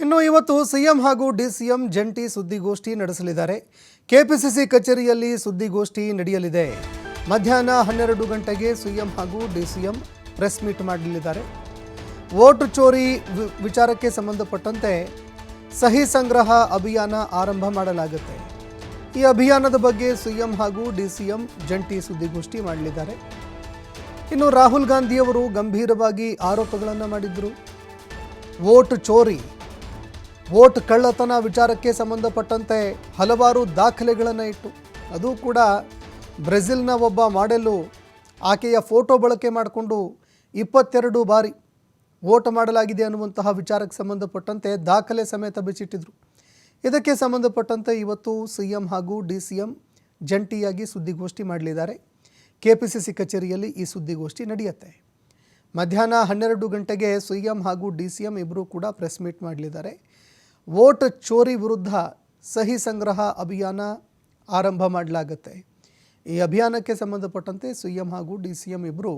ಇನ್ನು ಇವತ್ತು ಸಿಎಂ ಹಾಗೂ ಡಿಸಿಎಂ ಜಂಟಿ ಸುದ್ದಿಗೋಷ್ಠಿ ನಡೆಸಲಿದ್ದಾರೆ. ಕೆಪಿಸಿಸಿ ಕಚೇರಿಯಲ್ಲಿ ಸುದ್ದಿಗೋಷ್ಠಿ ನಡೆಯಲಿದೆ. ಮಧ್ಯಾಹ್ನ ಹನ್ನೆರಡು ಗಂಟೆಗೆ ಸಿಎಂ ಹಾಗೂ ಡಿಸಿಎಂ ಪ್ರೆಸ್ ಮೀಟ್ ಮಾಡಲಿದ್ದಾರೆ. ವೋಟ್ ಚೋರಿ ವಿಚಾರಕ್ಕೆ ಸಂಬಂಧಪಟ್ಟಂತೆ ಸಹಿ ಸಂಗ್ರಹ ಅಭಿಯಾನ ಆರಂಭ ಮಾಡಲಾಗುತ್ತೆ. ಈ ಅಭಿಯಾನದ ಬಗ್ಗೆ ಸಿಎಂ ಹಾಗೂ ಡಿಸಿಎಂ ಜಂಟಿ ಸುದ್ದಿಗೋಷ್ಠಿ ಮಾಡಲಿದ್ದಾರೆ. ಇನ್ನು ರಾಹುಲ್ ಗಾಂಧಿಯವರು ಗಂಭೀರವಾಗಿ ಆರೋಪಗಳನ್ನು ಮಾಡಿದ್ರು. ವೋಟ್ ಚೋರಿ ವೋಟ್ ಕಳ್ಳತನ ವಿಚಾರಕ್ಕೆ ಸಂಬಂಧಪಟ್ಟಂತೆ ಹಲವಾರು ದಾಖಲೆಗಳನ್ನು ಇಟ್ಟು, ಅದು ಕೂಡ ಬ್ರೆಜಿಲ್ನ ಒಬ್ಬ ಮಾಡೆಲ್ಲು ಆಕೆಯ ಫೋಟೋ ಬಳಕೆ ಮಾಡಿಕೊಂಡು ಇಪ್ಪತ್ತೆರಡು ಬಾರಿ ವೋಟ್ ಮಾಡಲಾಗಿದೆ ಅನ್ನುವಂತಹ ವಿಚಾರಕ್ಕೆ ಸಂಬಂಧಪಟ್ಟಂತೆ ದಾಖಲೆ ಸಮೇತ ಬಿಚ್ಚಿಟ್ಟಿದ್ರು. ಇದಕ್ಕೆ ಸಂಬಂಧಪಟ್ಟಂತೆ ಇವತ್ತು ಸಿ ಎಂ ಹಾಗೂ ಡಿ ಸಿ ಎಂ ಜಂಟಿಯಾಗಿ ಸುದ್ದಿಗೋಷ್ಠಿ ಮಾಡಲಿದ್ದಾರೆ. ಕೆ ಪಿ ಸಿ ಸಿ ಕಚೇರಿಯಲ್ಲಿ ಈ ಸುದ್ದಿಗೋಷ್ಠಿ ನಡೆಯುತ್ತೆ. ಮಧ್ಯಾಹ್ನ ಹನ್ನೆರಡು ಗಂಟೆಗೆ ಸಿ ಎಂ ಹಾಗೂ ಡಿ ಸಿ ಎಂ ಇಬ್ಬರೂ ಕೂಡ ಪ್ರೆಸ್ ಮೀಟ್ ಮಾಡಲಿದ್ದಾರೆ. ವೋಟ್ ಚೋರಿ ವಿರುದ್ಧ ಸಹಿ ಸಂಗ್ರಹ ಅಭಿಯಾನ ಆರಂಭ ಮಾಡಲಾಗುತ್ತೆ. ಈ ಅಭಿಯಾನಕ್ಕೆ ಸಂಬಂಧಪಟ್ಟಂತೆ ಸಿ ಎಂ ಹಾಗೂ ಡಿ ಸಿ ಎಂ ಇಬ್ಬರು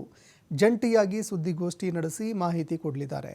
ಜಂಟಿಯಾಗಿ ಸುದ್ದಿಗೋಷ್ಠಿ ನಡೆಸಿ ಮಾಹಿತಿ ಕೊಡಲಿದ್ದಾರೆ.